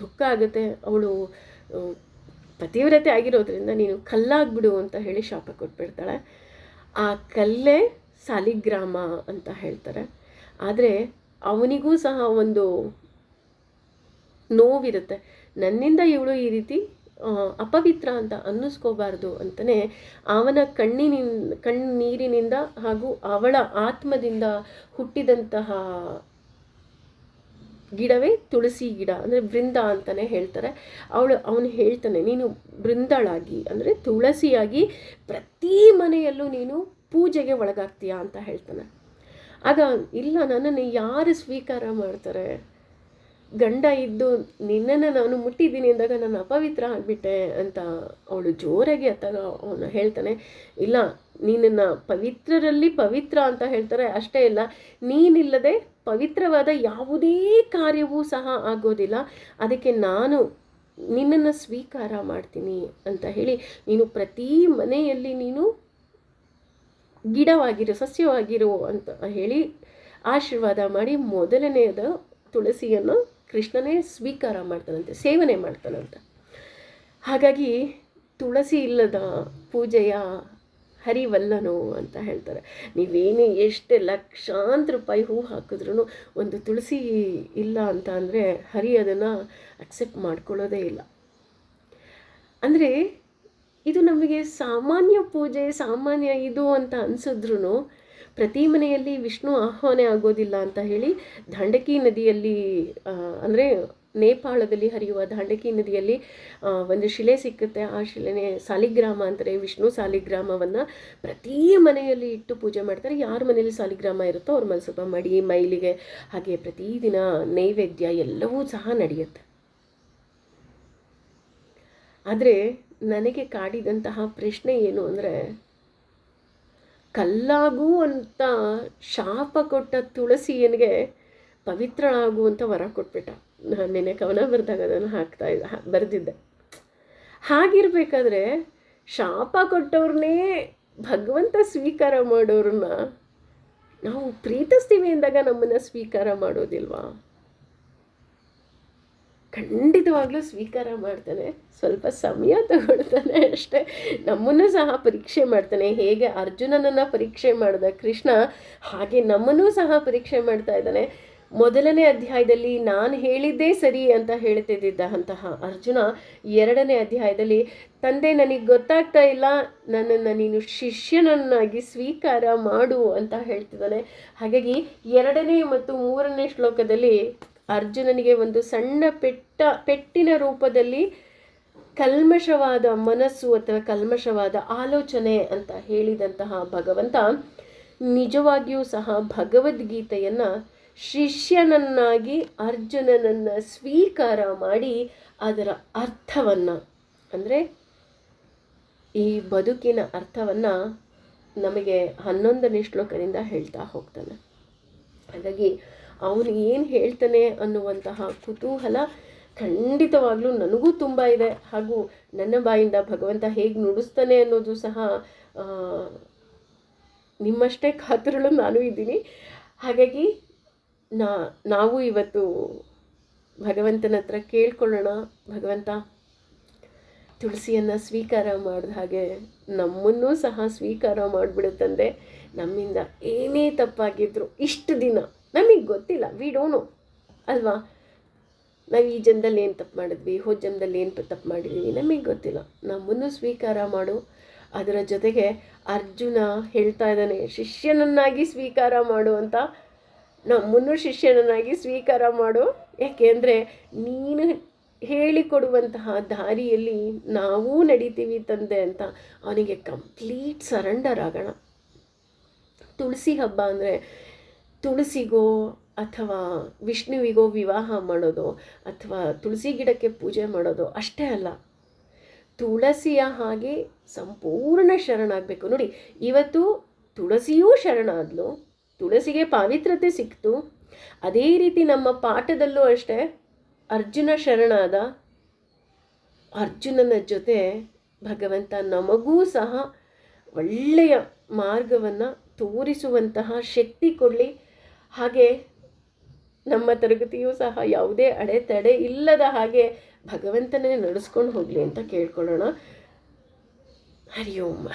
ದುಃಖ ಆಗುತ್ತೆ. ಅವಳು ಪತಿವ್ರತೆ ಆಗಿರೋದ್ರಿಂದ ನೀನು ಕಲ್ಲಾಗ್ಬಿಡು ಅಂತ ಹೇಳಿ ಶಾಪ ಕೊಟ್ಬಿಡ್ತಾಳೆ. ಆ ಕಲ್ಲೇ ಸಾಲಿಗ್ರಾಮ ಅಂತ ಹೇಳ್ತಾರೆ. ಆದರೆ ಅವನಿಗೂ ಸಹ ಒಂದು ನೋವಿರುತ್ತೆ. ನನ್ನಿಂದ ಇವಳು ಈ ರೀತಿ ಅಪವಿತ್ರ ಅಂತ ಅನ್ನಿಸ್ಕೋಬಾರ್ದು ಅಂತಲೇ ಅವನ ಕಣ್ಣಿನಿಂದ, ಕಣ್ಣೀರಿನಿಂದ ಹಾಗೂ ಅವಳ ಆತ್ಮದಿಂದ ಹುಟ್ಟಿದಂತಹ ಗಿಡವೇ ತುಳಸಿ ಗಿಡ ಅಂದರೆ ಬೃಂದ ಅಂತಲೇ ಹೇಳ್ತಾರೆ. ಅವಳು ಅವನು ಹೇಳ್ತಾನೆ, ನೀನು ಬೃಂದಳಾಗಿ ಅಂದರೆ ತುಳಸಿಯಾಗಿ ಪ್ರತಿ ಮನೆಯಲ್ಲೂ ನೀನು ಪೂಜೆಗೆ ಒಳಗಾಗ್ತೀಯಾ ಅಂತ ಹೇಳ್ತಾನೆ. ಆಗ ಇಲ್ಲ ನನ್ನನ್ನು ಯಾರು ಸ್ವೀಕಾರ ಮಾಡ್ತಾರೆ? ಗಂಡ ಇದ್ದು ನಿನ್ನನ್ನು ನಾನು ಮುಟ್ಟಿದ್ದೀನಿ ಅಂದಾಗ ನಾನು ಅಪವಿತ್ರ ಆಗಿಬಿಟ್ಟೆ ಅಂತ ಅವಳು ಜೋರಾಗಿ ಅತ್ತಾಗ ಅವನು ಹೇಳ್ತಾನೆ, ಇಲ್ಲ ನೀನನ್ನು ಪವಿತ್ರರಲ್ಲಿ ಪವಿತ್ರ ಅಂತ ಹೇಳ್ತಾರೆ, ಅಷ್ಟೇ ಇಲ್ಲ, ನೀನಿಲ್ಲದೆ ಪವಿತ್ರವಾದ ಯಾವುದೇ ಕಾರ್ಯವೂ ಸಹ ಆಗೋದಿಲ್ಲ, ಅದಕ್ಕೆ ನಾನು ನಿನ್ನನ್ನು ಸ್ವೀಕಾರ ಮಾಡ್ತೀನಿ ಅಂತ ಹೇಳಿ, ನೀನು ಪ್ರತಿ ಮನೆಯಲ್ಲಿ ನೀನು ಗಿಡವಾಗಿರು, ಸಸ್ಯವಾಗಿರು ಅಂತ ಹೇಳಿ ಆಶೀರ್ವಾದ ಮಾಡಿ ಮೊದಲನೆಯದ ತುಳಸಿಯನ್ನು ಕೃಷ್ಣನೇ ಸ್ವೀಕಾರ ಮಾಡ್ತಾನಂತೆ, ಸೇವನೆ ಮಾಡ್ತಾನಂತ. ಹಾಗಾಗಿ ತುಳಸಿ ಇಲ್ಲದ ಪೂಜೆಯ ಹರಿವಲ್ಲನು ಅಂತ ಹೇಳ್ತಾರೆ. ನೀವೇನೇ ಎಷ್ಟು ಲಕ್ಷಾಂತರ ರೂಪಾಯಿ ಹೂ ಹಾಕಿದ್ರೂ ಒಂದು ತುಳಸಿ ಇಲ್ಲ ಅಂತ ಅಂದರೆ ಹರಿ ಅದನ್ನು ಅಕ್ಸೆಪ್ಟ್ ಮಾಡ್ಕೊಳ್ಳೋದೇ ಇಲ್ಲ. ಅಂದರೆ ಇದು ನಮಗೆ ಸಾಮಾನ್ಯ ಪೂಜೆ, ಸಾಮಾನ್ಯ ಇದು ಅಂತ ಅನಿಸಿದ್ರು ಪ್ರತಿ ಮನೆಯಲ್ಲಿ ವಿಷ್ಣು ಆಹ್ವಾನ ಆಗೋದಿಲ್ಲ ಅಂತ ಹೇಳಿ ದಾಂಡಕಿ ನದಿಯಲ್ಲಿ ಅಂದರೆ ನೇಪಾಳದಲ್ಲಿ ಹರಿಯುವ ದಾಂಡಕಿ ನದಿಯಲ್ಲಿ ಒಂದು ಶಿಲೆ ಸಿಕ್ಕುತ್ತೆ. ಆ ಶಿಲೆನೇ ಸಾಲಿಗ್ರಾಮ ಅಂತಾರೆ. ವಿಷ್ಣು ಸಾಲಿಗ್ರಾಮವನ್ನು ಪ್ರತಿ ಮನೆಯಲ್ಲಿ ಇಟ್ಟು ಪೂಜೆ ಮಾಡ್ತಾರೆ. ಯಾರ ಮನೆಯಲ್ಲಿ ಸಾಲಿಗ್ರಾಮ ಇರುತ್ತೋ ಅವ್ರ ಮನೆ ಸ್ವಲ್ಪ ಮಡಿ, ಮೈಲಿಗೆ, ಹಾಗೆ ಪ್ರತಿದಿನ ನೈವೇದ್ಯ ಎಲ್ಲವೂ ಸಹ ನಡೆಯುತ್ತೆ. ಆದರೆ ನನಗೆ ಕಾಡಿದಂತಹ ಪ್ರಶ್ನೆ ಏನು ಅಂದರೆ ಕಲ್ಲಾಗು ಅಂತ ಶಾಪ ಕೊಟ್ಟ ತುಳಸಿಯನಿಗೆ ಪವಿತ್ರಳಾಗು ಅಂತ ವರ ಕೊಟ್ಬಿಟ್ಟ. ನಾನು ನಿನ್ನೆ ಕವನ ಬರೆದಾಗ ಅದನ್ನು ಹಾಕ್ತಾ ಇದ್ದ ಬರೆದಿದ್ದೆ. ಹಾಗಿರ್ಬೇಕಾದ್ರೆ ಶಾಪ ಕೊಟ್ಟವ್ರನ್ನೇ ಭಗವಂತ ಸ್ವೀಕಾರ ಮಾಡೋರನ್ನ ನಾವು ಪ್ರೀತಿಸ್ತೀವಿ ಅಂದಾಗ ನಮ್ಮನ್ನು ಸ್ವೀಕಾರ ಮಾಡೋದಿಲ್ವಾ? ಖಂಡಿತವಾಗ್ಲೂ ಸ್ವೀಕಾರ ಮಾಡ್ತಾನೆ, ಸ್ವಲ್ಪ ಸಮಯ ತಗೊಳ್ತಾನೆ ಅಷ್ಟೇ. ನಮ್ಮನ್ನು ಸಹ ಪರೀಕ್ಷೆ ಮಾಡ್ತಾನೆ. ಹೇಗೆ ಅರ್ಜುನನನ್ನು ಪರೀಕ್ಷೆ ಮಾಡಿದ ಕೃಷ್ಣ, ಹಾಗೆ ನಮ್ಮನ್ನೂ ಸಹ ಪರೀಕ್ಷೆ ಮಾಡ್ತಾ ಇದ್ದಾನೆ. ಮೊದಲನೇ ಅಧ್ಯಾಯದಲ್ಲಿ ನಾನು ಹೇಳಿದ್ದೇ ಸರಿ ಅಂತ ಹೇಳ್ತಿದ್ದಂತಹ ಅರ್ಜುನ ಎರಡನೇ ಅಧ್ಯಾಯದಲ್ಲಿ, ತಂದೆ, ನನಗೆ ಗೊತ್ತಾಗ್ತಾ ಇಲ್ಲ. ನನ್ನನ್ನು ನೀನು ಶಿಷ್ಯನನ್ನಾಗಿ ಸ್ವೀಕಾರ ಮಾಡು ಅಂತ ಹೇಳ್ತಿದ್ದಾನೆ. ಹಾಗಾಗಿ ಎರಡನೇ ಮತ್ತು ಮೂರನೇ ಶ್ಲೋಕದಲ್ಲಿ ಅರ್ಜುನನಿಗೆ ಒಂದು ಸಣ್ಣ ಪೆಟ್ಟ, ಪೆಟ್ಟಿನ ರೂಪದಲ್ಲಿ ಕಲ್ಮಶವಾದ ಮನಸ್ಸು ಅಥವಾ ಕಲ್ಮಶವಾದ ಆಲೋಚನೆ ಅಂತ ಹೇಳಿದಂತಹ ಭಗವಂತ ನಿಜವಾಗಿಯೂ ಸಹ ಭಗವದ್ಗೀತೆಯನ್ನು ಶಿಷ್ಯನನ್ನಾಗಿ ಅರ್ಜುನನನ್ನು ಸ್ವೀಕಾರ ಮಾಡಿ ಅದರ ಅರ್ಥವನ್ನು, ಅಂದರೆ ಈ ಬದುಕಿನ ಅರ್ಥವನ್ನು ನಮಗೆ ಹನ್ನೊಂದನೇ ಶ್ಲೋಕದಿಂದ ಹೇಳ್ತಾ ಹೋಗ್ತಾನೆ. ಹಾಗಾಗಿ ಅವನು ಏನು ಹೇಳ್ತಾನೆ ಅನ್ನುವಂತಹ ಕುತೂಹಲ ಖಂಡಿತವಾಗ್ಲೂ ನನಗೂ ತುಂಬ ಇದೆ. ಹಾಗೂ ನನ್ನ ಬಾಯಿಂದ ಭಗವಂತ ಹೇಗೆ ನುಡಿಸ್ತಾನೆ ಅನ್ನೋದು ಸಹ ನಿಮ್ಮಷ್ಟೇ ಕಾತರಳು ನಾನು ಇದ್ದೀನಿ. ಹಾಗಾಗಿ ನಾ, ನಾವು ಇವತ್ತು ಭಗವಂತನ ಹತ್ರ ಕೇಳ್ಕೊಳ್ಳೋಣ. ಭಗವಂತ ತುಳಸಿಯನ್ನು ಸ್ವೀಕಾರ ಮಾಡಿದ ಹಾಗೆ ನಮ್ಮನ್ನೂ ಸಹ ಸ್ವೀಕಾರ ಮಾಡಿಬಿಡುತ್ತಂದೆ ನಮ್ಮಿಂದ ಏನೇ ತಪ್ಪಾಗಿದ್ರು ಇಷ್ಟು ದಿನ. ನಮಗೆ ಗೊತ್ತಿಲ್ಲ ವಿ ಡೋಂಟ್ ನೋ ಅಲ್ವಾ? ನಾವು ಈ ಜನದಲ್ಲಿ ಏನು ತಪ್ಪು ಮಾಡಿದ್ವಿ, ಹೋದ ಜನದಲ್ಲಿ ಏನು ತಪ್ಪು ಮಾಡಿದ್ದೀವಿ ನಮಗೆ ಗೊತ್ತಿಲ್ಲ. ನಮ್ಮನ್ನು ಸ್ವೀಕಾರ ಮಾಡು. ಅದರ ಜೊತೆಗೆ ಅರ್ಜುನ ಹೇಳ್ತಾ ಇದ್ದಾನೆ, ಶಿಷ್ಯನನ್ನಾಗಿ ಸ್ವೀಕಾರ ಮಾಡು ಅಂತ. ನಮ್ಮನ್ನು ಶಿಷ್ಯನನ್ನಾಗಿ ಸ್ವೀಕಾರ ಮಾಡು. ಯಾಕೆಂದರೆ ನೀನು ಹೇಳಿಕೊಡುವಂತಹ ದಾರಿಯಲ್ಲಿ ನಾವೂ ನಡೀತೀವಿ ತಂದೆ ಅಂತ. ಅವನಿಗೆ ಕಂಪ್ಲೀಟ್ ಸರೆಂಡರ್ ಆಗೋಣ. ತುಳಸಿ ಹಬ್ಬ ಅಂದರೆ ತುಳಸಿಗೋ ಅಥವಾ ವಿಷ್ಣುವಿಗೋ ವಿವಾಹ ಮಾಡೋದು ಅಥವಾ ತುಳಸಿ ಗಿಡಕ್ಕೆ ಪೂಜೆ ಮಾಡೋದು ಅಷ್ಟೇ ಅಲ್ಲ. ತುಳಸಿಯ ಹಾಗೆ ಸಂಪೂರ್ಣ ಶರಣಾಗಬೇಕು ನೋಡಿ, ಇವತ್ತು ತುಳಸಿಯೂ ಶರಣಾದ್ಲು ತುಳಸಿಗೆ ಪಾವಿತ್ರತೆ ಸಿಕ್ತು. ಅದೇ ರೀತಿ ನಮ್ಮ ಪಾಠದಲ್ಲೂ ಅಷ್ಟೇ ಅರ್ಜುನ ಶರಣಾದ ಅರ್ಜುನನ ಜೊತೆ ಭಗವಂತ ನಮಗೂ ಸಹ ಒಳ್ಳೆಯ ಮಾರ್ಗವನ್ನು ತೋರಿಸುವಂತಹ ಶಕ್ತಿ ಕೊಡಲಿ. ಹಾಗೆ ನಮ್ಮ ತರಗತಿಯೂ ಸಹ ಯಾವುದೇ ಅಡೆತಡೆ ಇಲ್ಲದ ಹಾಗೆ ಭಗವಂತನೇ ನಡೆಸ್ಕೊಂಡು ಹೋಗಲಿ ಅಂತ ಕೇಳ್ಕೊಳ್ಳೋಣ. ಹರಿ ಓಂ